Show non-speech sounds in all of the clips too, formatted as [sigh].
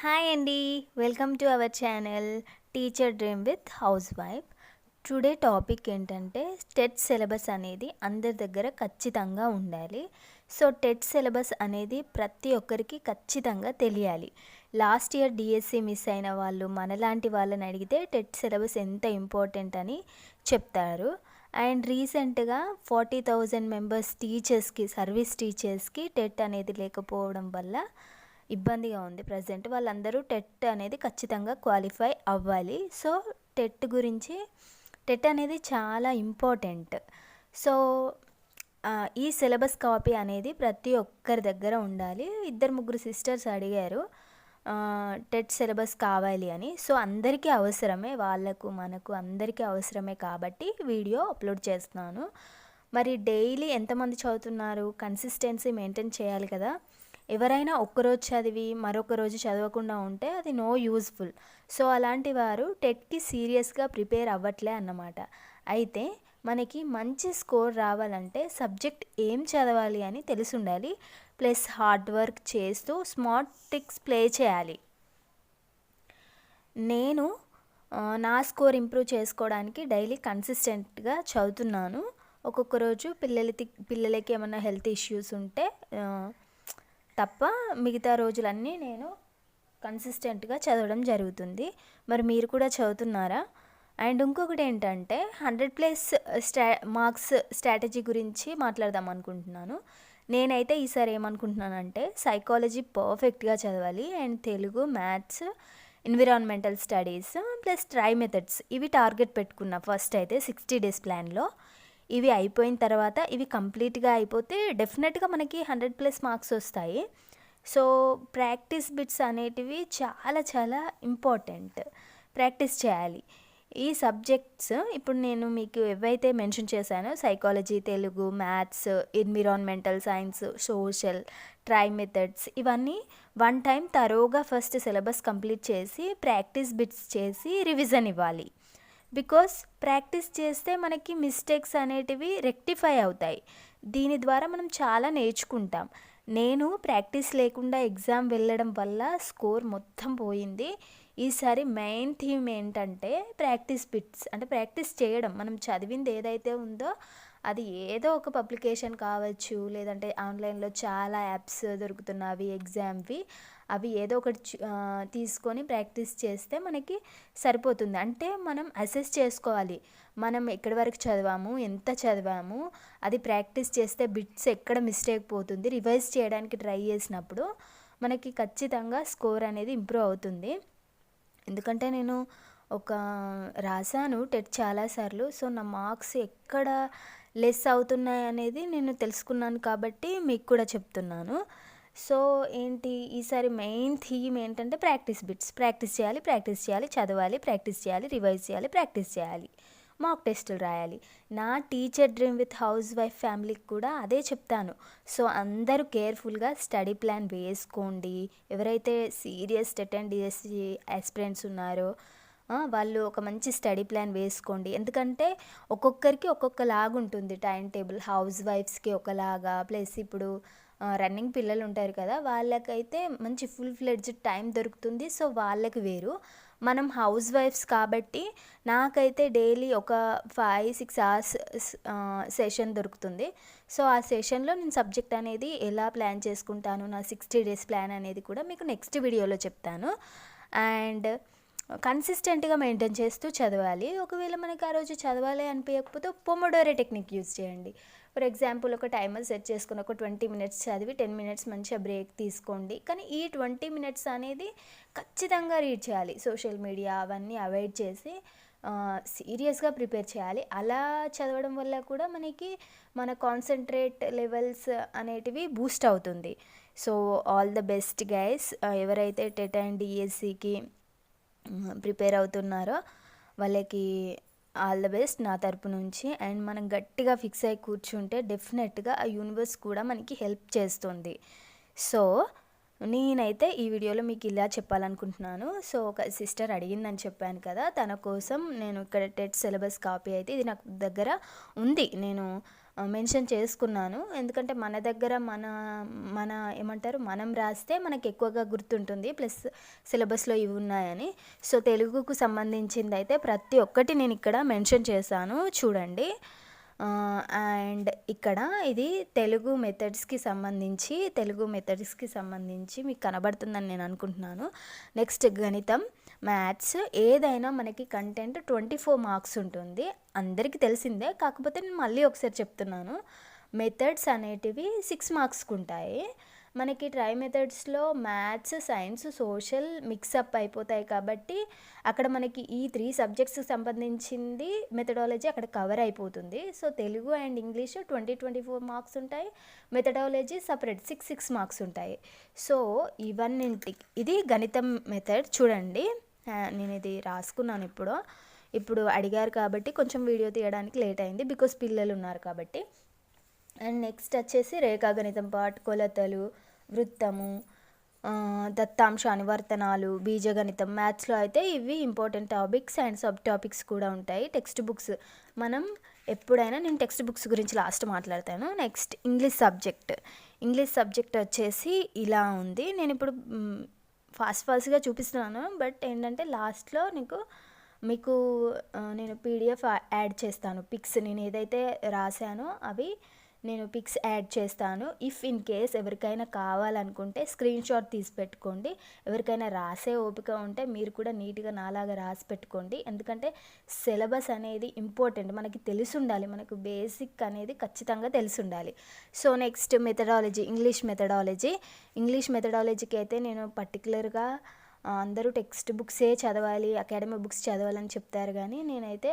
Hi అండి. Welcome to our channel teacher dream with housewife. Today topic ఏంటంటే TET syllabus అనేది అందరి దగ్గర ఖచ్చితంగా ఉండాలి. సో టెట్ సిలబస్ అనేది ప్రతి ఒక్కరికి ఖచ్చితంగా తెలియాలి. లాస్ట్ ఇయర్ డిఎస్సి మిస్ అయిన వాళ్ళు మనలాంటి వాళ్ళని అడిగితే టెట్ సిలబస్ ఎంత ఇంపార్టెంట్ అని చెప్తారు. అండ్ రీసెంట్గా ఫార్టీ థౌజండ్ మెంబర్స్ టీచర్స్కి సర్వీస్ టీచర్స్కి టెట్ అనేది లేకపోవడం వల్ల ఇబ్బందిగా ఉంది ప్రజెంట్. వాళ్ళందరూ టెట్ అనేది ఖచ్చితంగా క్వాలిఫై అవ్వాలి. సో టెట్ గురించి టెట్ అనేది చాలా ఇంపార్టెంట్. సో ఈ సిలబస్ కాపీ అనేది ప్రతి ఒక్కరి దగ్గర ఉండాలి. ఇద్దరు ముగ్గురు సిస్టర్స్ అడిగారు టెట్ సిలబస్ కావాలి అని. సో అందరికీ అవసరమే వాళ్ళకు మనకు అందరికీ అవసరమే కాబట్టి వీడియో అప్లోడ్ చేస్తున్నాను. మరి డైలీ ఎంతమంది చదువుతున్నారు? కన్సిస్టెన్సీ మెయింటైన్ చేయాలి కదా. ఎవరైనా ఒక్కరోజు చదివి మరొక రోజు చదవకుండా ఉంటే అది నో యూజ్ఫుల్ సో అలాంటి వారు టెట్కి సీరియస్గా ప్రిపేర్ అవ్వట్లే అన్నమాట. అయితే మనకి మంచి స్కోర్ రావాలంటే సబ్జెక్ట్ ఏం చదవాలి అని తెలిసి ఉండాలి ప్లస్ హార్డ్ వర్క్ చేస్తూ స్మార్ట్ ట్రిక్స్ ప్లే చేయాలి. నేను నా స్కోర్ ఇంప్రూవ్ చేసుకోవడానికి డైలీ కన్సిస్టెంట్గా చదువుతున్నాను. ఒక్కొక్క రోజు పిల్లలకి పిల్లలకి ఏమైనా హెల్త్ ఇష్యూస్ ఉంటే తప్ప మిగతా రోజులన్నీ నేను కన్సిస్టెంట్గా చదవడం జరుగుతుంది. మరి మీరు కూడా చదువుతున్నారా? అండ్ ఇంకొకటి ఏంటంటే హండ్రెడ్ ప్లస్ స్టా మార్క్స్ స్ట్రాటజీ గురించి మాట్లాడదాం అనుకుంటున్నాను. నేనైతే ఈసారి ఏమనుకుంటున్నానంటే సైకాలజీ పర్ఫెక్ట్గా చదవాలి. And Telugu maths environmental studies plus tri methods ఇవి టార్గెట్ పెట్టుకున్న ఫస్ట్ అయితే సిక్స్టీ డేస్ ప్లాన్లో ఇవి అయిపోయిన తర్వాత ఇవి కంప్లీట్గా అయిపోతే డెఫినెట్గా మనకి హండ్రెడ్ ప్లస్ మార్క్స్ వస్తాయి. సో ప్రాక్టీస్ బిట్స్ అనేటివి చాలా చాలా ఇంపార్టెంట్. ప్రాక్టీస్ చేయాలి. ఈ సబ్జెక్ట్స్ ఇప్పుడు నేను మీకు ఏవైతే మెన్షన్ చేశానో psychology Telugu maths environmental science social tri methods ఇవన్నీ వన్ టైం తరోగా ఫస్ట్ సిలబస్ కంప్లీట్ చేసి ప్రాక్టీస్ బిట్స్ చేసి రివిజన్ ఇవ్వాలి. బికాస్ ప్రాక్టీస్ చేస్తే మనకి మిస్టేక్స్ అనేటివి రెక్టిఫై అవుతాయి. దీని ద్వారా మనం చాలా నేర్చుకుంటాం. నేను ప్రాక్టీస్ లేకుండా ఎగ్జామ్ వెళ్ళడం వల్ల స్కోర్ మొత్తం పోయింది. ఈసారి మెయిన్ థీమ్ ఏంటంటే ప్రాక్టీస్ బిట్స్ అంటే ప్రాక్టీస్ చేయడం. మనం చదివింది ఏదైతే ఉందో అది ఏదో ఒక పబ్లికేషన్ కావచ్చు లేదంటే ఆన్లైన్లో చాలా యాప్స్ దొరుకుతున్నవి ఎగ్జామ్వి అవి ఏదో ఒకటి తీసుకొని ప్రాక్టీస్ చేస్తే మనకి సరిపోతుంది. అంటే మనం అసెస్ చేసుకోవాలి. మనం ఎక్కడి వరకు చదివాము ఎంత చదివాము అది ప్రాక్టీస్ చేస్తే బిట్స్ ఎక్కడ మిస్టేక్ పోతుంది రివైజ్ చేయడానికి ట్రై చేసినప్పుడు మనకి ఖచ్చితంగా స్కోర్ అనేది ఇంప్రూవ్ అవుతుంది. ఎందుకంటే నేను ఒక రాశాను టెట్ చాలాసార్లు సో నా మార్క్స్ ఎక్కడ లెస్ అవుతున్నాయి అనేది నేను తెలుసుకున్నాను కాబట్టి మీకు కూడా చెప్తున్నాను. సో ఏంటి? ఈసారి మెయిన్ థీమ్ ఏంటంటే ప్రాక్టీస్ బిట్స్. ప్రాక్టీస్ చేయాలి ప్రాక్టీస్ చేయాలి చదవాలి ప్రాక్టీస్ చేయాలి రివైజ్ చేయాలి ప్రాక్టీస్ చేయాలి. మాక్ టెస్టులు రాయాలి. నా teacher dream with house wife ఫ్యామిలీకి కూడా అదే చెప్తాను. సో అందరూ కేర్ఫుల్గా స్టడీ ప్లాన్ వేసుకోండి. ఎవరైతే సీరియస్ అటెండ్ చేసి ఆస్పిరెంట్స్ ఉన్నారో వాళ్ళు ఒక మంచి స్టడీ ప్లాన్ వేసుకోండి. ఎందుకంటే ఒక్కొక్కరికి ఒక్కొక్కలాగా ఉంటుంది టైం టేబుల్. హౌస్ వైఫ్స్కి ఒకలాగా ప్లస్ ఇప్పుడు రన్నింగ్ పిల్లలు ఉంటారు కదా వాళ్ళకైతే మంచి ఫుల్ ఫ్లెడ్జ్ టైం దొరుకుతుంది. సో వాళ్ళకి వేరు. మనం హౌస్ వైఫ్స్ కాబట్టి నాకైతే డైలీ ఒక ఫైవ్ సిక్స్ అవర్స్ సెషన్ దొరుకుతుంది. సో ఆ సెషన్లో నేను సబ్జెక్ట్ అనేది ఎలా ప్లాన్ చేసుకుంటాను నా సిక్స్టీ డేస్ ప్లాన్ అనేది కూడా మీకు నెక్స్ట్ వీడియోలో చెప్తాను. అండ్ కన్సిస్టెంట్గా మెయింటైన్ చేస్తూ చదవాలి. ఒకవేళ మనకి ఆ రోజు చదవాలి అనిపించకపోతే పొమడోరే టెక్నిక్ యూజ్ చేయండి. ఫర్ ఎగ్జాంపుల్ ఒక టైమర్ సెట్ చేసుకుని ఒక ట్వంటీ మినిట్స్ చదివి టెన్ మినిట్స్ మంచిగా బ్రేక్ తీసుకోండి. కానీ ఈ ట్వంటీ మినిట్స్ అనేది ఖచ్చితంగా రీడ్ చేయాలి. సోషల్ మీడియా అవన్నీ అవాయిడ్ చేసి సీరియస్గా ప్రిపేర్ చేయాలి. అలా చదవడం వల్ల కూడా మనకి మన కాన్సన్ట్రేట్ లెవెల్స్ అనేటివి బూస్ట్ అవుతుంది. So all the best guys ఎవరైతే టెట్ అండ్ డిఎస్సికి ప్రిపేర్ అవుతున్నారో వాళ్ళకి ఆల్ ద బెస్ట్ నా తరపు నుంచి. అండ్ మనం గట్టిగా ఫిక్స్ అయి కూర్చుంటే డెఫినెట్గా ఆ యూనివర్స్ కూడా మనకి హెల్ప్ చేస్తుంది. సో నేనైతే ఈ వీడియోలో మీకు ఇలా చెప్పాలనుకుంటున్నాను. సో ఒక సిస్టర్ అడిగిందని చెప్పాను కదా తన కోసం నేను ఇక్కడ టెట్ సిలబస్ కాపీ అయితే ఇది నాకు దగ్గర ఉంది. నేను మెన్షన్ చేసుకున్నాను. ఎందుకంటే మన దగ్గర మన మన ఏమంటారు మనం రాస్తే మనకు ఎక్కువగా గుర్తుంటుంది ప్లస్ సిలబస్లో ఇవి ఉన్నాయని. సో తెలుగుకు సంబంధించింది అయితే ప్రతి ఒక్కటి నేను ఇక్కడ మెన్షన్ చేశాను. చూడండి. అండ్ ఇక్కడ ఇది తెలుగు మెథడ్స్కి సంబంధించి తెలుగు మెథడ్స్కి సంబంధించి మీకు కనబడుతుందని నేను అనుకుంటున్నాను. నెక్స్ట్ గణితం. మ్యాథ్స్ ఏదైనా మనకి కంటెంట్ ట్వంటీ ఫోర్ మార్క్స్ ఉంటుంది. అందరికీ తెలిసిందే. కాకపోతే నేను మళ్ళీ ఒకసారి చెప్తున్నాను. మెథడ్స్ అనేటివి సిక్స్ మార్క్స్కి ఉంటాయి. మనకి ట్రై మెథడ్స్లో maths science social mix up అయిపోతాయి కాబట్టి అక్కడ మనకి ఈ త్రీ సబ్జెక్ట్స్కి సంబంధించింది మెథడాలజీ అక్కడ కవర్ అయిపోతుంది. So Telugu and English twenty twenty four marks ఉంటాయి. Methodology separate six six marks ఉంటాయి. సో ఇవన్నింటికి ఇది గణితం మెథడ్ చూడండి. నేను ఇది రాసుకున్నాను ఇప్పుడు. ఇప్పుడు అడిగారు కాబట్టి కొంచెం వీడియో తీయడానికి లేట్ అయింది బికాస్ పిల్లలు ఉన్నారు కాబట్టి. అండ్ నెక్స్ట్ వచ్చేసి రేఖాగణితం పాట్ కొలతలు వృత్తము దత్తాంశ అనువర్తనాలు బీజగణితం మ్యాథ్స్లో అయితే ఇవి important topics and sub topics కూడా ఉంటాయి. Text books. మనం ఎప్పుడైనా నేను టెక్స్ట్ బుక్స్ గురించి లాస్ట్ మాట్లాడతాను. Next English subject. English subject వచ్చేసి ఇలా ఉంది. నేను ఇప్పుడు ఫాస్ట్ ఫాస్ట్గా చూపిస్తున్నాను. బట్ ఏంటంటే లాస్ట్లో నీకు మీకు నేను పీడిఎఫ్ యాడ్ చేస్తాను. పిక్స్ నేను ఏదైతే రాశానో అవి నేను పిక్స్ యాడ్ చేస్తాను. ఇఫ్ ఇన్ కేస్ ఎవరికైనా కావాలనుకుంటే స్క్రీన్ షాట్ తీసి పెట్టుకోండి. ఎవరికైనా రాసే ఓపిక ఉంటే మీరు కూడా నీట్గా నాలాగా రాసి పెట్టుకోండి. ఎందుకంటే సిలబస్ అనేది ఇంపార్టెంట్. మనకి తెలిసి ఉండాలి మనకు బేసిక్ అనేది ఖచ్చితంగా తెలిసి ఉండాలి so next methodology English methodology. English మెథడాలజీకి అయితే నేను పర్టికులర్గా అందరూ టెక్స్ట్ బుక్సే చదవాలి అకాడమిక్ బుక్స్ చదవాలని చెప్తారు కానీ నేనైతే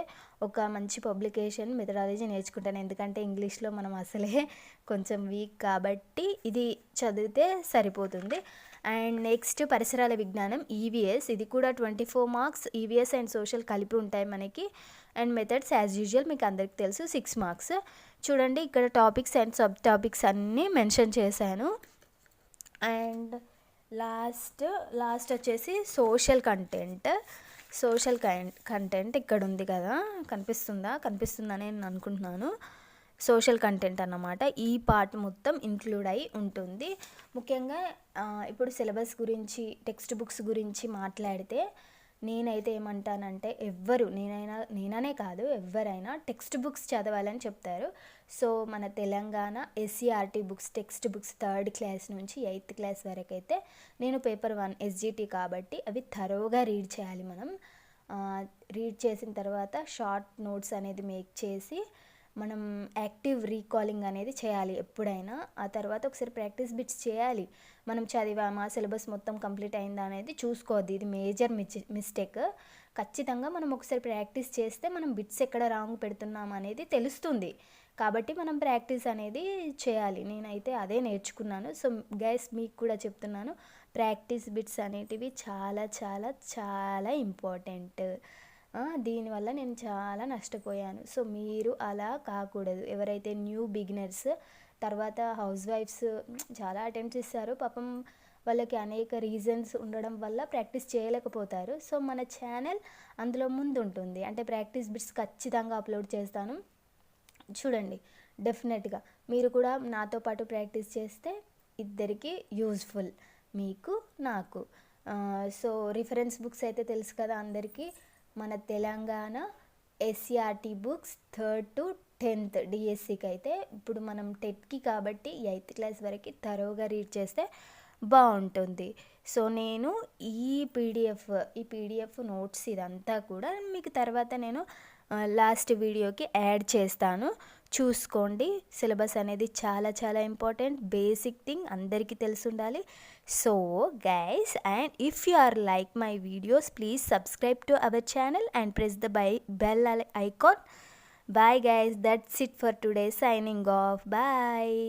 ఒక మంచి పబ్లికేషన్ మెథడాలజీ నేర్చుకుంటాను. ఎందుకంటే ఇంగ్లీష్లో మనం అసలే [laughs] కొంచెం వీక్ కాబట్టి ఇది చదివితే సరిపోతుంది. అండ్ నెక్స్ట్ పరిసరాల విజ్ఞానం ఈవీఎస్ ఇది కూడా twenty four marks EVS and social కలిపి ఉంటాయి మనకి. అండ్ మెథడ్స్ యాజ్ యూజువల్ మీకు అందరికి తెలుసు సిక్స్ మార్క్స్. చూడండి ఇక్కడ టాపిక్స్ అండ్ సబ్ టాపిక్స్ అన్నీ మెన్షన్ చేశాను. అండ్ లాస్ట్ లాస్ట్ వచ్చేసి సోషల్ కంటెంట్. సోషల్ కంటెంట్ ఇక్కడ ఉంది కదా కనిపిస్తుందా? కనిపిస్తుందని నేను అనుకుంటున్నాను. సోషల్ కంటెంట్ అన్నమాట. ఈ పార్ట్ మొత్తం ఇంక్లూడ్ అయి ఉంటుంది. ముఖ్యంగా ఇప్పుడు సిలబస్ గురించి టెక్స్ట్ బుక్స్ గురించి మాట్లాడితే నేనైతే ఏమంటానంటే ఎవ్వరు నేనైనా నేననే కాదు ఎవరైనా టెక్స్ట్ బుక్స్ చదవాలని చెప్తారు. సో మన Telangana SCERT books textbooks third class నుంచి ఎయిత్ క్లాస్ వరకు అయితే నేను పేపర్ వన్ ఎస్జిటి కాబట్టి అవి థరోగా రీడ్ చేయాలి మనం. రీడ్ చేసిన తర్వాత షార్ట్ నోట్స్ అనేది మేక్ చేసి మనం యాక్టివ్ రీకాలింగ్ అనేది చేయాలి ఎప్పుడైనా. ఆ తర్వాత ఒకసారి ప్రాక్టీస్ బిట్స్ చేయాలి. మనం చదివామా సిలబస్ మొత్తం కంప్లీట్ అయిందా అనేది చూసుకోవద్దు. ఇది మేజర్ మిస్టేక్. ఖచ్చితంగా మనం ఒకసారి ప్రాక్టీస్ చేస్తే మనం బిట్స్ ఎక్కడ రాంగ్ పెడుతున్నాం అనేది తెలుస్తుంది. కాబట్టి మనం ప్రాక్టీస్ అనేది చేయాలి. నేనైతే అదే నేర్చుకున్నాను. సో గైస్ మీకు కూడా చెప్తున్నాను. ప్రాక్టీస్ బిట్స్ అనేటివి చాలా చాలా చాలా ఇంపార్టెంట్. దీనివల్ల నేను చాలా నష్టపోయాను. సో మీరు అలా కాకూడదు. ఎవరైతే న్యూ బిగినర్స్ తర్వాత హౌస్ వైఫ్స్ చాలా అటెంప్ట్స్ ఇస్తారు. పాపం వాళ్ళకి అనేక రీజన్స్ ఉండడం వల్ల ప్రాక్టీస్ చేయలేకపోతారు. సో మన ఛానల్ అందులో ముందు ఉంటుంది అంటే ప్రాక్టీస్ బిట్స్ ఖచ్చితంగా అప్లోడ్ చేస్తాను. చూడండి డెఫినెట్గా. మీరు కూడా నాతో పాటు ప్రాక్టీస్ చేస్తే ఇద్దరికి యూజ్ఫుల్. మీకు నాకు. సో రిఫరెన్స్ బుక్స్ అయితే తెలుసు కదా అందరికీ. మన Telangana SCERT books third to tenth డిఎస్సికి అయితే ఇప్పుడు మనం టెట్కి కాబట్టి ఎయిత్ క్లాస్ వరకు తరోగా రీడ్ చేస్తే బాగుంటుంది. సో నేను ఈ పీడిఎఫ్ ఈ పీడిఎఫ్ నోట్స్ ఇదంతా కూడా మీకు తర్వాత నేను లాస్ట్ వీడియోకి యాడ్ చేస్తాను. చూసుకోండి. సిలబస్ అనేది చాలా చాలా ఇంపార్టెంట్. బేసిక్ థింగ్ అందరికీ తెలిసి ఉండాలి so guys and if you are like my videos please subscribe to our channel and press the by bell icon bye guys that's it for today signing off bye